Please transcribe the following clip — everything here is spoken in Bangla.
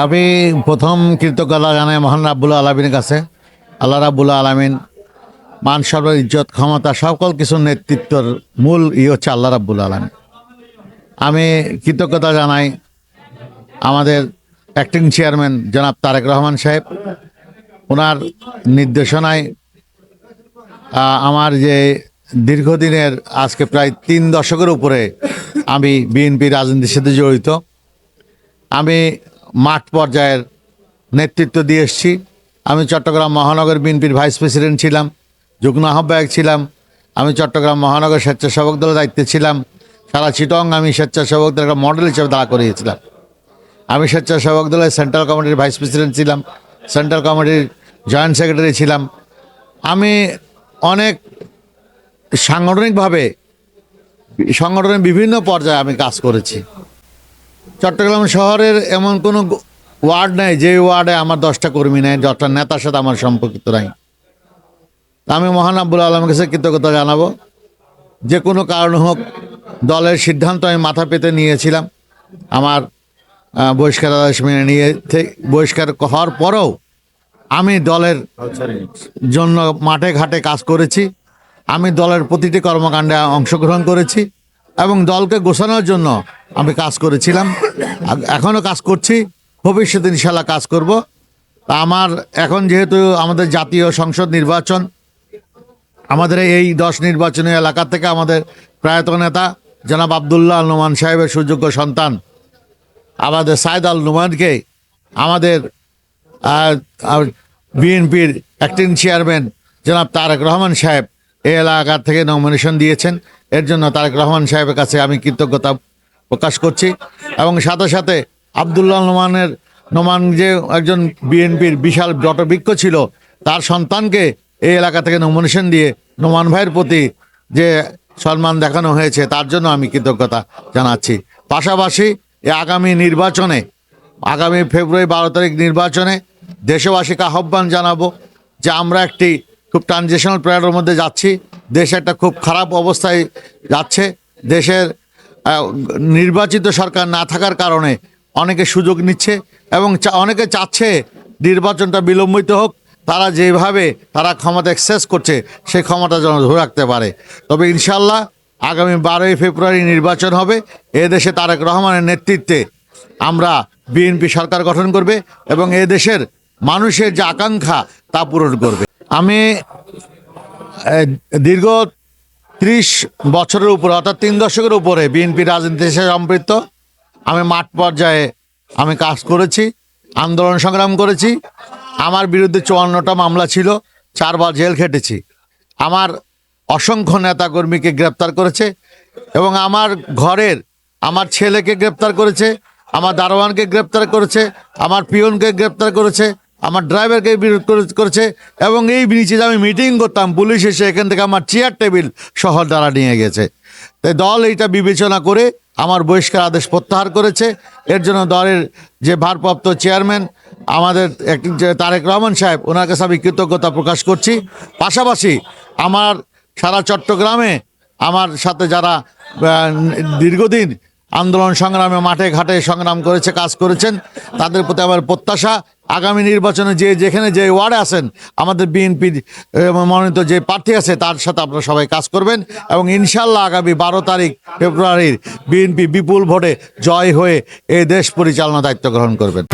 আমি প্রথম কৃতজ্ঞতা জানাই মহান রাব্বুল আলমিনের কাছে। আল্লাহ রাব্বুল আলমিন মান ইজ্জত, ক্ষমতা, সকল কিছু নেতৃত্বর মূল ই হচ্ছে আল্লাহ রাব্বুল আলমিন। আমি কৃতজ্ঞতা জানাই আমাদের অ্যাক্টিং চেয়ারম্যান জনাব তারেক রহমান সাহেব। ওনার নির্দেশনায় আমার যে দীর্ঘদিনের আজকে প্রায় তিন দশকের উপরে আমি বিএনপি রাজনীতির সাথে জড়িত। আমি মাঠ পর্যায়ের নেতৃত্ব দিয়ে এসেছি। আমি চট্টগ্রাম মহানগর বিএনপির ভাইস প্রেসিডেন্ট ছিলাম, যুগ্ম আহ্বায়ক ছিলাম, আমি চট্টগ্রাম মহানগর স্বেচ্ছাসেবক দলের দায়িত্বে ছিলাম, সারা চিটং আমি স্বেচ্ছাসেবকদের একটা মডেল হিসেবে দাঁড়া করিয়েছিলাম। আমি স্বেচ্ছাসেবক দলের সেন্ট্রাল কমিটির ভাইস প্রেসিডেন্ট ছিলাম, সেন্ট্রাল কমিটির জয়েন্ট সেক্রেটারি ছিলাম। আমি অনেক সাংগঠনিকভাবে, সংগঠনের বিভিন্ন পর্যায়ে আমি কাজ করেছি। চট্টগ্রাম শহরের এমন কোনো ওয়ার্ড নেই, যে ওয়ার্ডে আমার দশটা কর্মী নেই দশটা নেতার সাথে আমার সম্পর্কিত নাই। আমি মহান আব্বুল আলমের কাছে কৃতজ্ঞতা জানাব। যে কোনো কারণ হোক, দলের সিদ্ধান্ত আমি মাথা পেতে নিয়েছিলাম। আমার বহিষ্কার আদেশ মেনে নিয়ে বহিষ্কার হওয়ার পরেও আমি দলের জন্য মাঠে ঘাটে কাজ করেছি। আমি দলের প্রতিটি কর্মকাণ্ডে অংশগ্রহণ করেছি। এবং দলকে গোছানোর জন্য আমি কাজ করেছিলাম। এখনও কাজ করছি। ভবিষ্যতে ইনশাল্লাহ কাজ করব। আমার এখন যেহেতু আমাদের জাতীয় সংসদ নির্বাচন, আমাদের এই দশ নির্বাচনী এলাকা থেকে আমাদের প্রয়াত নেতা জনাব আবদুল্লাহ আল নোমান সাহেবের সুযোগ্য সন্তান, আমাদের সাইদ আল নোমানকে, আমাদের বিএনপির অ্যাক্টিং চেয়ারম্যান জনাব তারেক রহমান সাহেব এই এলাকা থেকে নমিনেশন দিয়েছেন। এর জন্য তারেক রহমান সাহেবের কাছে আমি কৃতজ্ঞতা প্রকাশ করছি। এবং সাথে সাথে আবদুল্লাহ নোমানের, নোমান যে একজন বিএনপির বিশাল বটবৃক্ষ ছিল, তার সন্তানকে এই এলাকা থেকে নমিনেশন দিয়ে নোমান ভাইয়ের প্রতি যে সম্মান দেখানো হয়েছে, তার জন্য আমি কৃতজ্ঞতা জানাচ্ছি। পাশাপাশি আগামী নির্বাচনে, আগামী ফেব্রুয়ারি বারো তারিখ নির্বাচনে দেশবাসীকে আহ্বান জানাব যে আমরা একটি খুব ট্রানজিশনাল পিরিয়ডের মধ্যে যাচ্ছি। দেশ একটা খুব খারাপ অবস্থায় যাচ্ছে। দেশের নির্বাচিত সরকার না থাকার কারণে অনেকে সুযোগ নিচ্ছে এবং অনেকে চাচ্ছে নির্বাচনটা বিলম্বিত হোক। তারা যেভাবে তারা ক্ষমতা এক্সেস করছে সেই ক্ষমতা যেন ধরে রাখতে পারে। তবে ইনশাল্লাহ আগামী বারোই ফেব্রুয়ারি নির্বাচন হবে। এদেশে তারেক রহমানের নেতৃত্বে আমরা বিএনপি সরকার গঠন করবে এবং এ দেশের মানুষের যে আকাঙ্ক্ষা তা পূরণ করবে। আমি এ, দীর্ঘ ত্রিশ বছরের উপরে, অর্থাৎ তিন দশকের উপরে বিএনপি রাজনীতির সাথে সম্পৃক্ত। আমি মাঠ পর্যায়ে আমি কাজ করেছি, আন্দোলন সংগ্রাম করেছি। আমার বিরুদ্ধে চুয়ান্নটা মামলা ছিল, চারবার জেল খেটেছি। আমার অসংখ্য নেতাকর্মীকে গ্রেপ্তার করেছে এবং আমার ঘরের, আমার ছেলেকে গ্রেপ্তার করেছে, আমার দারোয়ানকে গ্রেপ্তার করেছে, আমার পিয়নকে গ্রেপ্তার করেছে আমার ড্রাইভারকে বিরোধ করে- করেছে এবং এই নিচে আমি মিটিং করতাম, পুলিশ এসে এখান থেকে আমার চেয়ার টেবিল শহর দ্বারা নিয়ে গেছে। তাই দল এইটা বিবেচনা করে আমার বহিষ্কার আদেশ প্রত্যাহার করেছে। এর জন্য দলের যে ভারপ্রাপ্ত চেয়ারম্যান আমাদের একটি তারেক রহমান সাহেব, ওনার কাছে আমি কৃতজ্ঞতা প্রকাশ করছি। পাশাপাশি আমার সারা চট্টগ্রামে আমার সাথে যারা দীর্ঘদিন আন্দোলন সংগ্রামে মাঠে ঘাটে সংগ্রাম করেছে, কাজ করেছেন, তাদের প্রতি আমার প্রত্যাশা। আগামী নির্বাচনে যে যেখানে যে ওয়ার্ডে আছেন, আমাদের বিএনপির মনোনীত যে প্রার্থী আছে, তার সাথে আপনারা সবাই কাজ করবেন এবং ইনশাল্লাহ আগামী বারো তারিখ ফেব্রুয়ারির বিএনপি বিপুল ভোটে জয় হয়ে এই দেশ পরিচালনা দায়িত্ব গ্রহণ করবেন।